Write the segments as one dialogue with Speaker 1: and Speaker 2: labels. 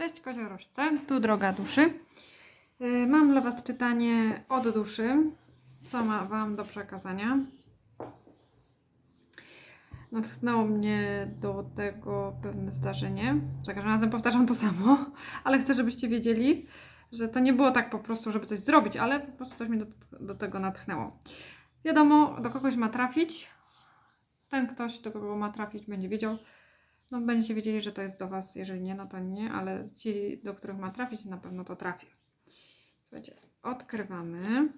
Speaker 1: Cześć koziorożce, tu droga duszy. Y, Mam dla Was czytanie od duszy, co ma Wam do przekazania. Natchnęło mnie do tego pewne zdarzenie. Za każdym razem powtarzam to samo, ale chcę, żebyście wiedzieli, że to nie było tak po prostu, żeby coś zrobić, ale po prostu coś mnie do, do tego natchnęło. Wiadomo, do kogoś ma trafić. Ten ktoś, do kogo ma trafić, będzie wiedział, no będziecie wiedzieli, że to jest do Was, jeżeli nie, no to nie, ale ci, do których ma trafić, na pewno to trafi. Słuchajcie, odkrywamy.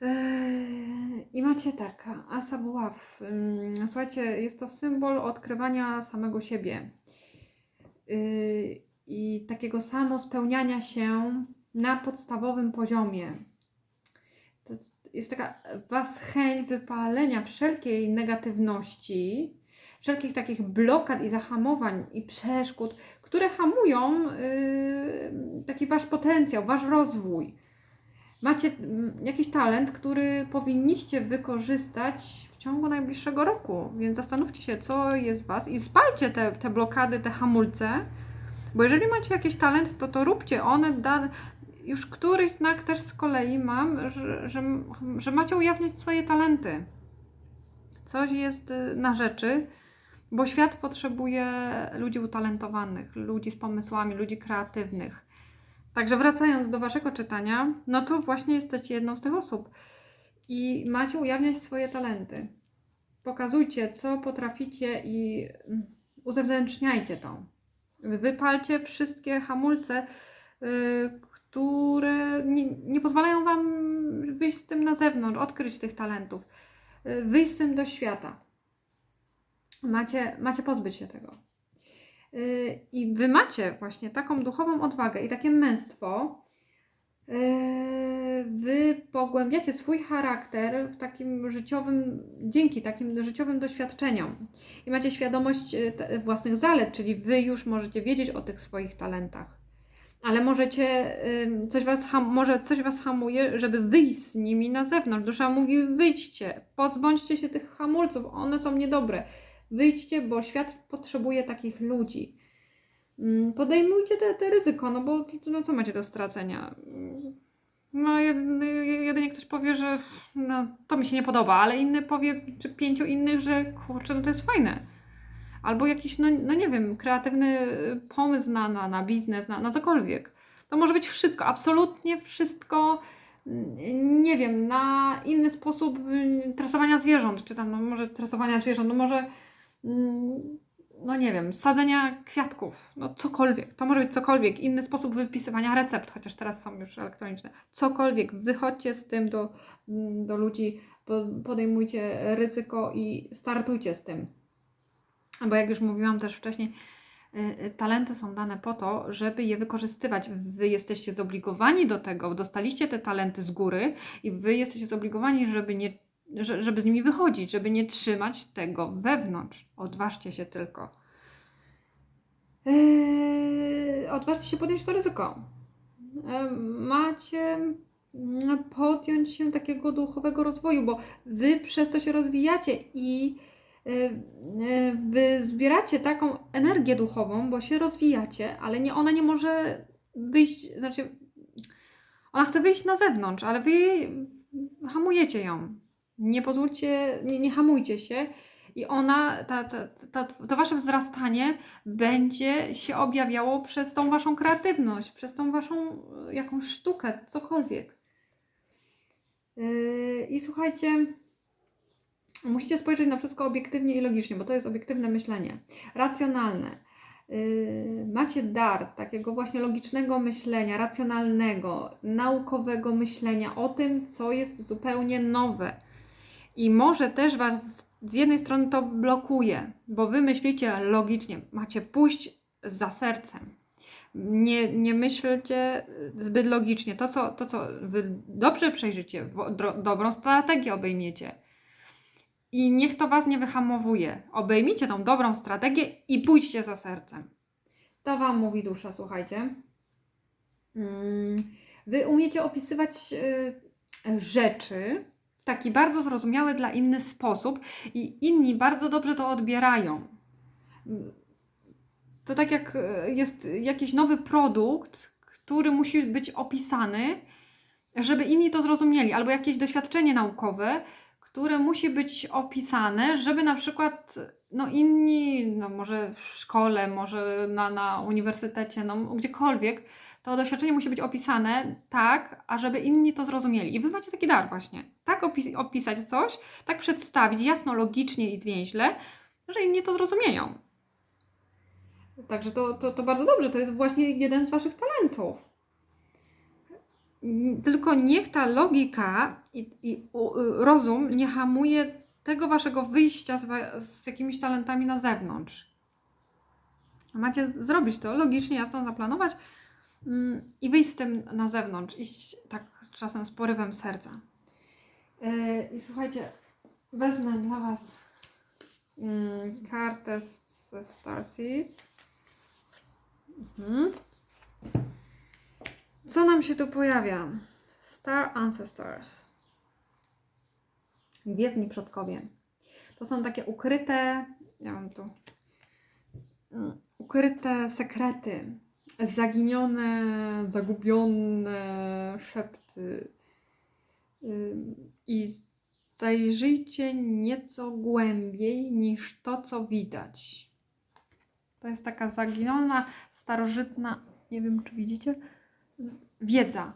Speaker 1: Eee, I macie tak, Asabuław. Ym, Słuchajcie, jest to symbol odkrywania samego siebie Yy, i takiego samospełniania się na podstawowym poziomie. Jest taka Was chęć wypalenia wszelkiej negatywności, wszelkich takich blokad i zahamowań i przeszkód, które hamują yy, taki Wasz potencjał, Wasz rozwój. Macie mm, jakiś talent, który powinniście wykorzystać w ciągu najbliższego roku, więc zastanówcie się, co jest Was i spalcie te, te blokady, te hamulce, bo jeżeli macie jakiś talent, to to róbcie. One da, już któryś znak też z kolei mam, że, że, że macie ujawniać swoje talenty. Coś jest y, na rzeczy, bo świat potrzebuje ludzi utalentowanych, ludzi z pomysłami, ludzi kreatywnych. Także wracając do Waszego czytania, no to właśnie jesteście jedną z tych osób i macie ujawniać swoje talenty. Pokazujcie, co potraficie i mm, uzewnętrzniajcie to. Wypalcie wszystkie hamulce, y, które nie, nie pozwalają Wam wyjść z tym na zewnątrz, odkryć tych talentów, y, wyjść z tym do świata. Macie, macie pozbyć się tego. Y, I Wy macie właśnie taką duchową odwagę i takie męstwo. y, Wy pogłębiacie swój charakter w takim życiowym, dzięki takim życiowym doświadczeniom. I macie świadomość własnych zalet, czyli Wy już możecie wiedzieć o tych swoich talentach. Ale możecie, coś was ham, może coś Was hamuje, żeby wyjść z nimi na zewnątrz. Dusza mówi: wyjdźcie, pozbądźcie się tych hamulców, one są niedobre. Wyjdźcie, bo świat potrzebuje takich ludzi. Mm, Podejmujcie te, te ryzyko, no bo no co macie do stracenia? Mm, No jed- jedynie ktoś powie, że no, to mi się nie podoba, ale inny powie, czy pięciu innych, że kurczę, no to jest fajne. Albo jakiś, no, no nie wiem, kreatywny y, pomysł na, na, na biznes, na, na cokolwiek. To może być wszystko, absolutnie wszystko, mm, nie wiem, na inny sposób y, tresowania zwierząt, czy tam, no może tresowania zwierząt, no może, mm, no nie wiem, sadzenia kwiatków, no cokolwiek. To może być cokolwiek, inny sposób wypisywania recept, chociaż teraz są już elektroniczne. Cokolwiek, wychodźcie z tym do, mm, do ludzi, po- podejmujcie ryzyko i startujcie z tym. Bo jak już mówiłam też wcześniej, y, y, talenty są dane po to, żeby je wykorzystywać. Wy jesteście zobligowani do tego, dostaliście te talenty z góry i wy jesteście zobligowani, żeby, nie, że- żeby z nimi wychodzić, żeby nie trzymać tego wewnątrz. Odważcie się tylko. Yy, odważcie się podjąć to ryzyko. Yy, macie mm, podjąć się takiego duchowego rozwoju, bo wy przez to się rozwijacie i wy zbieracie taką energię duchową, bo się rozwijacie, ale nie, ona nie może wyjść, znaczy ona chce wyjść na zewnątrz, ale wy hamujecie ją. Nie pozwólcie, nie, nie hamujcie się i ona, ta, ta, ta, to wasze wzrastanie będzie się objawiało przez tą waszą kreatywność, przez tą waszą y, jakąś sztukę, cokolwiek. Yy, I słuchajcie, Musicie spojrzeć na wszystko obiektywnie i logicznie, bo to jest obiektywne myślenie. Racjonalne. Yy, macie dar takiego właśnie logicznego myślenia, racjonalnego, naukowego myślenia o tym, co jest zupełnie nowe. I może też Was z jednej strony to blokuje, bo Wy myślicie logicznie, macie pójść za sercem. Nie, nie myślcie zbyt logicznie. To co, to, co Wy dobrze przejrzycie, dobrą strategię obejmiecie. I niech to Was nie wyhamowuje. Obejmijcie tą dobrą strategię i pójdźcie za sercem. To Wam mówi dusza, słuchajcie. Mm, Wy umiecie opisywać y, rzeczy, w taki bardzo zrozumiały dla innych sposób i inni bardzo dobrze to odbierają. To tak jak e, jest jakiś nowy produkt, który musi być opisany, żeby inni to zrozumieli, albo jakieś doświadczenie naukowe, które musi być opisane, żeby na przykład no inni, no może w szkole, może na, na uniwersytecie, no gdziekolwiek, to doświadczenie musi być opisane tak, ażeby inni to zrozumieli. I wy macie taki dar właśnie. Tak opis opisać coś, tak przedstawić jasno, logicznie i zwięźle, że inni to zrozumieją. Także to, to, to bardzo dobrze, to jest właśnie jeden z waszych talentów. Tylko niech ta logika i, i y, rozum nie hamuje tego waszego wyjścia z, z jakimiś talentami na zewnątrz. Macie zrobić to logicznie, jasno zaplanować mm, i wyjść z tym na zewnątrz, iść tak czasem z porywem serca. Yy, I słuchajcie, wezmę dla Was mm, kartę ze Starseed. Mhm. Co nam się tu pojawia? Star Ancestors. Gwiezdni przodkowie. To są takie ukryte, ja mam tu, mm, ukryte sekrety, zaginione, zagubione szepty. I zajrzyjcie nieco głębiej niż to, co widać. To jest taka zaginiona, starożytna, nie wiem czy widzicie, wiedza.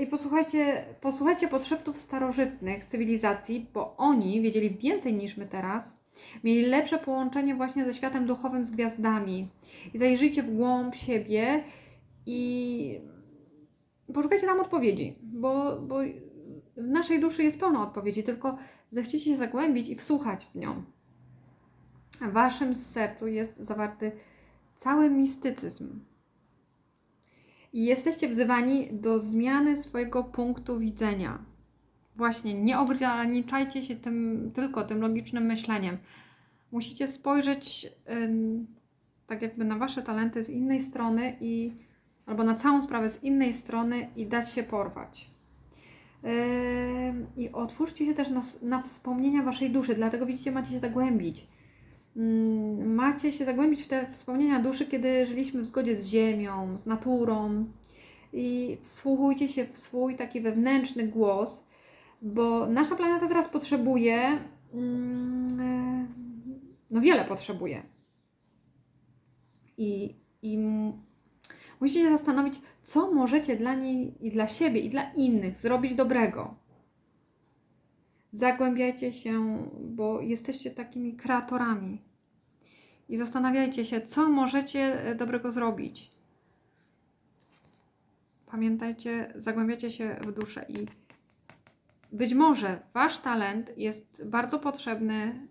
Speaker 1: I posłuchajcie, posłuchajcie podszeptów starożytnych cywilizacji, bo oni wiedzieli więcej niż my teraz. Mieli lepsze połączenie właśnie ze światem duchowym, z gwiazdami. I zajrzyjcie w głąb siebie i poszukajcie tam odpowiedzi, bo, bo w naszej duszy jest pełno odpowiedzi, tylko zechciecie się zagłębić i wsłuchać w nią. W waszym sercu jest zawarty cały mistycyzm. I jesteście wzywani do zmiany swojego punktu widzenia. Właśnie, nie ograniczajcie się tym, tylko tym logicznym myśleniem. Musicie spojrzeć tak jakby na wasze talenty z innej strony i albo na całą sprawę z innej strony i dać się porwać. I otwórzcie się też na, na wspomnienia waszej duszy, dlatego widzicie, macie się zagłębić. Mm, macie się zagłębić w te wspomnienia duszy, kiedy żyliśmy w zgodzie z ziemią, z naturą i wsłuchujcie się w swój taki wewnętrzny głos, bo nasza planeta teraz potrzebuje, mm, no wiele potrzebuje. I, i musicie się zastanowić, co możecie dla niej i dla siebie i dla innych zrobić dobrego. Zagłębiajcie się, bo jesteście takimi kreatorami. I zastanawiajcie się, co możecie e, dobrego zrobić. Pamiętajcie, zagłębiacie się w duszę i być może wasz talent jest bardzo potrzebny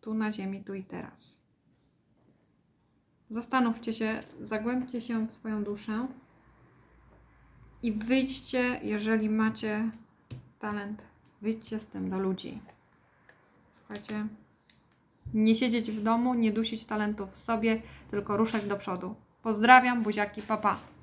Speaker 1: tu na Ziemi, tu i teraz. Zastanówcie się, zagłębcie się w swoją duszę i wyjdźcie, jeżeli macie talent, wyjdźcie z tym do ludzi. Słuchajcie, nie siedzieć w domu, nie dusić talentów w sobie, tylko ruszać do przodu. Pozdrawiam, buziaki, papa. Pa.